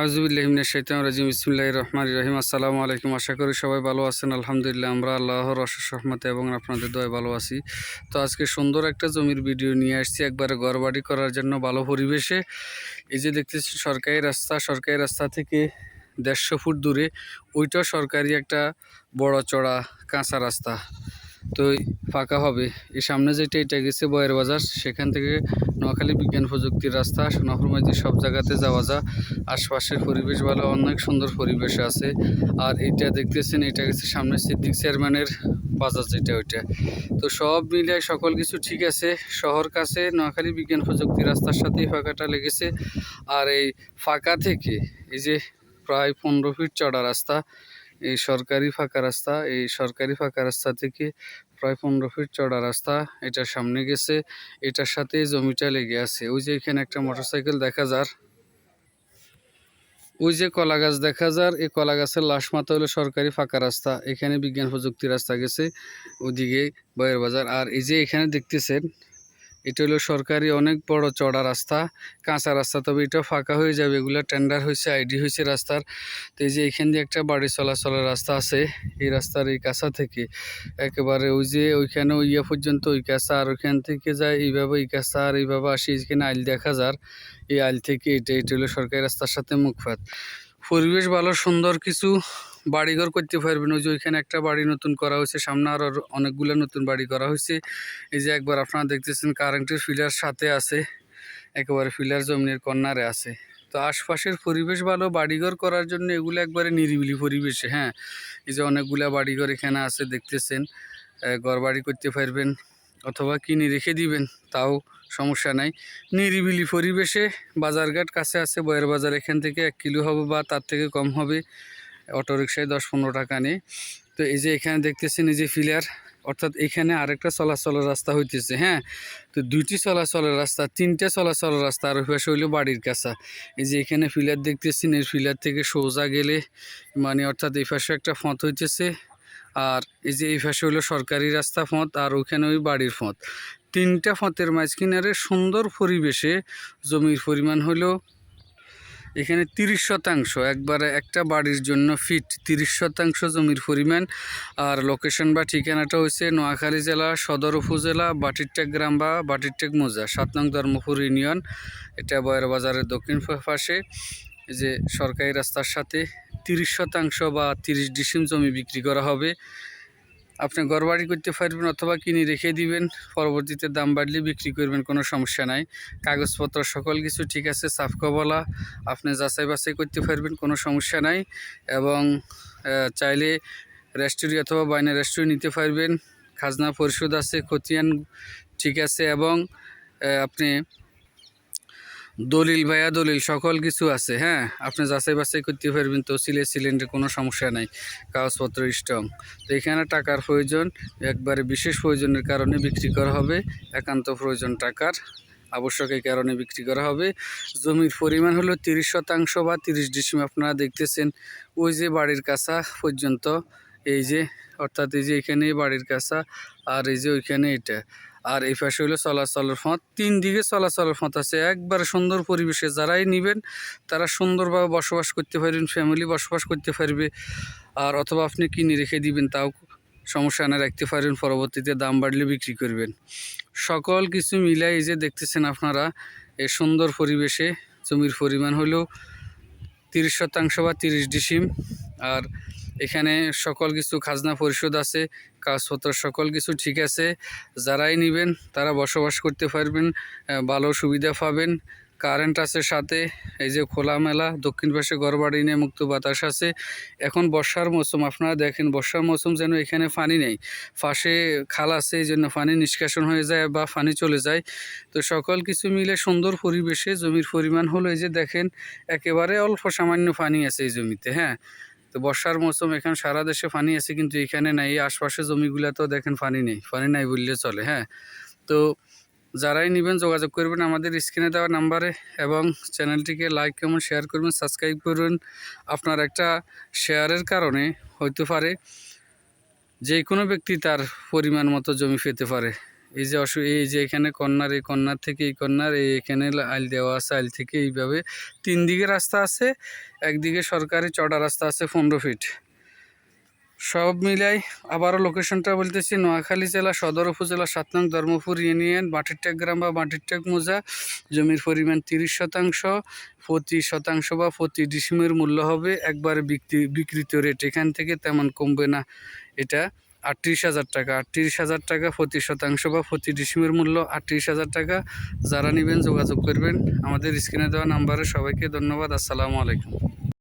আজবুল্লাহিমিনা শৈতান রাজিম। ইসমিল্লাহ রহমান রহিম। আসসালামু আলাইকুম। আশা করি সবাই ভালো আছেন। আলহামদুলিল্লাহ, আমরা আল্লাহর অশেষ রহমতে এবং আপনাদের দয় ভালো আছি। তো আজকে সুন্দর একটা জমির ভিডিও নিয়ে আসছি একবারে ঘরবাড়ি করার জন্য ভালো পরিবেশে। এই যে দেখতেছি সরকারি রাস্তা সরকারি রাস্তা থেকে দেড়শো ফুট দূরে। ওইটাও সরকারি একটা বড় চড়া, কাঁচা রাস্তা। তো ফাঁকা হবে। এই সামনে যেটা, এটা গেছে বয়ের বাজার। সেখান থেকে নোয়াখালী বিজ্ঞান প্রযুক্তির রাস্তা সোনাপুরমাইজি সব জায়গাতে যাওয়া যা। আশপাশের পরিবেশ ভালো, অনেক সুন্দর পরিবেশ আছে। আর এটা দেখতেছেন, এটা গেছে সামনে সিদ্দিক চেয়ারম্যানের বাজার যেটা ওইটা। তো সব মিলে সকল কিছু ঠিক আছে। শহর কাছে নোয়াখালী বিজ্ঞান প্রযুক্তি রাস্তার সাথেই ফাঁকাটা লেগেছে। আর এই ফাঁকা থেকে, এই যে প্রায় পনেরো ফিট চড়া রাস্তা এই সরকারি ফাঁকা রাস্তা, এই সরকারি ফাঁকা রাস্তা থেকে প্রায় পনেরো ফিট চড়া রাস্তা এটার সামনে গেছে। এটার সাথে জমিটা লেগে আছে। ওই যে এখানে একটা মোটরসাইকেল দেখা যার। ওই যে কলা গাছ দেখা যার। এই কলা গাছের লাশ মাথা হলো সরকারি ফাঁকা রাস্তা। এখানে বিজ্ঞান প্রযুক্তি রাস্তা গেছে। ওদিকে বয়ের বাজার। আর এই যে এখানে দেখতেছেন এটা হলো সরকারি অনেক বড় চড়া রাস্তা, কাঁচা রাস্তা, তবে এটা ফাঁকা হয়ে যাবে, এগুলো টেন্ডার হয়েছে আইডি হয়েছে রাস্তার। তো এই যে এখান দিয়ে একটা বাড়ি চলাচলের রাস্তা আছে, এই রাস্তার এই কাঁচা থেকে। একেবারে ওই যে ওইখানে ওই ইয়ে পর্যন্ত ওই কাঁচা আর ওইখান থেকে যায় এইভাবে এই কাঁচা আর এইভাবে আসি এখানে আইল দেখা যার, এই আইল থেকে এটা এটা হলো সরকারি রাস্তার সাথে মুখপাত। পরিবেশ ভালো, সুন্দর কিছু বাড়িঘর করতে পারবেন ওই যে ওইখানে একটা বাড়ি নতুন করা হয়েছে, সামনে আরও অনেকগুলো নতুন বাড়ি করা হয়েছে। এই যে একবার আপনারা দেখতেছেন, কারেন্টের ফিলার সাথে আছে, একেবারে ফিলার জমিনের কর্নারে আছে। তো আশপাশের পরিবেশ ভালো, বাড়িঘর করার জন্য এগুলো একবারে নিরিবিলি পরিবেশে হ্যাঁ। এই যে অনেকগুলা বাড়িঘর এখানে আছে, দেখতেছেন ঘর বাড়ি করতে পারবেন, অথবা কিনে রেখে দিবেন, তাও সমস্যা নাই। নিরিবিলি পরিবেশে, বাজারঘাট কাছে আছে, বয়ের বাজার এখান থেকে এক কিলো হবে বা তার থেকে কম হবে। অটো রিক্সায় দশ পনেরো টাকা নেই। তো এই যে এখানে দেখতেছেন এই যে ফিলার, অর্থাৎ এখানে আরেকটা চলাচলের রাস্তা হইতেছে হ্যাঁ? তো দুইটি চলাচলের রাস্তা, তিনটে চলাচলের রাস্তা আর পাশে হইল বাড়ির কাছা। এই যে এখানে ফিলার দেখতেছেন, এই ফিলার থেকে সোজা গেলে মানে অর্থাৎ এই পাশে একটা ফঁত হইতেছে আর এই যে এই পাশে হলো সরকারি রাস্তা ফঁত আর ওইখানে ওই বাড়ির ফঁত তিনটা ফঁতের মাঝখানে সুন্দর পরিবেশে জমির পরিমাণ হলো এখানে তিরিশ শতাংশ, একবারে একটা বাড়ির জন্য ফিট তিরিশ শতাংশ জমির পরিমাণ। আর লোকেশন বা ঠিকানাটা হচ্ছে নোয়াখালী জেলা, সদর উপজেলা, বাটিরটেক গ্রাম বা বাটিরটেক মোজা, সাত নং ধর্মপুর ইউনিয়ন। এটা বয়ের বাজারের দক্ষিণ পাশে। যে সরকারি রাস্তার সাথে তিরিশ শতাংশ বা তিরিশ ডিসিম জমি বিক্রি করা হবে। আপনি ঘরবাড়ি করতে পারবেন অথবা কিনে রেখে দিবেন, পরবর্তীতে দাম বাড়লে বিক্রি করবেন, কোনো সমস্যা নাই। কাগজপত্র সকল কিছু ঠিক আছে সাফকবলা আপনি যাচাই বাছাই করতে পারবেন, কোনো সমস্যা নাই। এবং চাইলে রেস্টুরি অথবা বাইনা রেস্টুরি নিতে পারবেন। খাজনা পরিশোধ আছে, খতিয়ান ঠিক আছে এবং আপনি দলিল ভাইয়া, দলিল, সকল কিছু আছে হ্যাঁ? আপনি যাচাই বাছাই করতে পারবেন তো সিলে সিলিন্ডারে কোনো সমস্যা নাই, কাগজপত্র স্ট্রং তো এখানে টাকার প্রয়োজন, একবারে বিশেষ প্রয়োজনের কারণে বিক্রি করা হবে, একান্ত প্রয়োজন টাকার, আবশ্যক এই কারণে বিক্রি করা হবে। জমির পরিমাণ হলো তিরিশ শতাংশ বা তিরিশ ডিসিম আপনারা দেখতেছেন, ওই যে বাড়ির কাছা পর্যন্ত, এই যে, অর্থাৎ এই যে এখানে বাড়ির কাছা আর এই যে ওইখানে এটা। আর এই পাশে হলো চলাচলের ফঁত তিন দিকে চলাচলের ফঁত আছে। একবারে সুন্দর পরিবেশে যারাই নেবেন, তারা সুন্দরভাবে বসবাস করতে পারবেন ফ্যামিলি বসবাস করতে পারবে। আর অথবা আপনি কিনে রেখে দিবেন, তাও সমস্যা না রাখতে পারেন, পরবর্তীতে দাম বাড়লে বিক্রি করবেন। সকল কিছু মিলাই যে দেখতেছেন আপনারা, এই সুন্দর পরিবেশে জমির পরিমাণ হলো তিরিশ শতাংশ বা তিরিশ ডিসিম। আর এখানে সকল কিছু খাজনা পরিশোধ আছে, কাগজপত্র সকল কিছু ঠিক আছে। যারাই নেবেন, তারা বসবাস করতে পারবেন ভালো সুবিধা পাবেন। কারেন্ট আছে সাথে, এই যে খোলামেলা, দক্ষিণ পাশে ঘরবাড়ি নিয়ে মুক্ত বাতাস আছে। এখন বর্ষার মৌসুম, আপনারা দেখেন বর্ষার মৌসুম যেন এখানে পানি নেই। পাশে খাল আছে, এই জন্য পানি নিষ্কাশন হয়ে যায় বা পানি চলে যায়। তো সকল কিছু মিলে সুন্দর পরিবেশে জমির পরিমাণ হলো, এই যে দেখেন, একেবারে অল্প সামান্য পানি আছে এই জমিতে হ্যাঁ? তো বর্ষার মৌসুম এখানে সারা দেশে পানি আছে, কিন্তু এখানে নাই। এই আশপাশে জমিগুলোতেও দেখেন পানি নেই। পানি নাই বললে চলে হ্যাঁ? তো যারাই নেবেন যোগাযোগ করবেন আমাদের স্ক্রিনে দেওয়া নাম্বারে এবং চ্যানেলটিকে লাইক কেমন শেয়ার করবেন, সাবস্ক্রাইব করবেন। আপনার একটা শেয়ারের কারণে হইতে পারে যে কোনো ব্যক্তি তার পরিমাণ মতো জমি পেতে পারে। এই যে অসু, এই যে এখানে কর্নার এই কর্নার থেকে এই কর্নার এই এখানে আইল দেওয়া আছে, আইল থেকে এইভাবে। তিন দিকে রাস্তা আছে, একদিকে সরকারি চড়া রাস্তা আছে, পনেরো ফিট সব মিলাই আবারও লোকেশনটা বলতেছি, নোয়াখালী জেলা, সদর উপজেলা, সাত নং ধর্মপুর ইউনিয়ন বাটিরটেক গ্রাম বা বাটিরটেক মোজা। জমির পরিমাণ তিরিশ শতাংশ, প্রতি শতাংশ বা প্রতি ডিসিমের মূল্য হবে, একবারে বিক্রি বিকৃত রেট এখান থেকে তেমন কমবে না এটা। আটত্রিশ হাজার টাকা। আটত্রিশ হাজার টাকা প্রতি শতাংশ বা প্রতি ডিসিমের মূল্য আটত্রিশ হাজার টাকা। যারা নেবেন যোগাযোগ করবেন। আমাদের স্ক্রিনে দেওয়া নাম্বারে সবাইকে ধন্যবাদ। আসসালামু আলাইকুম।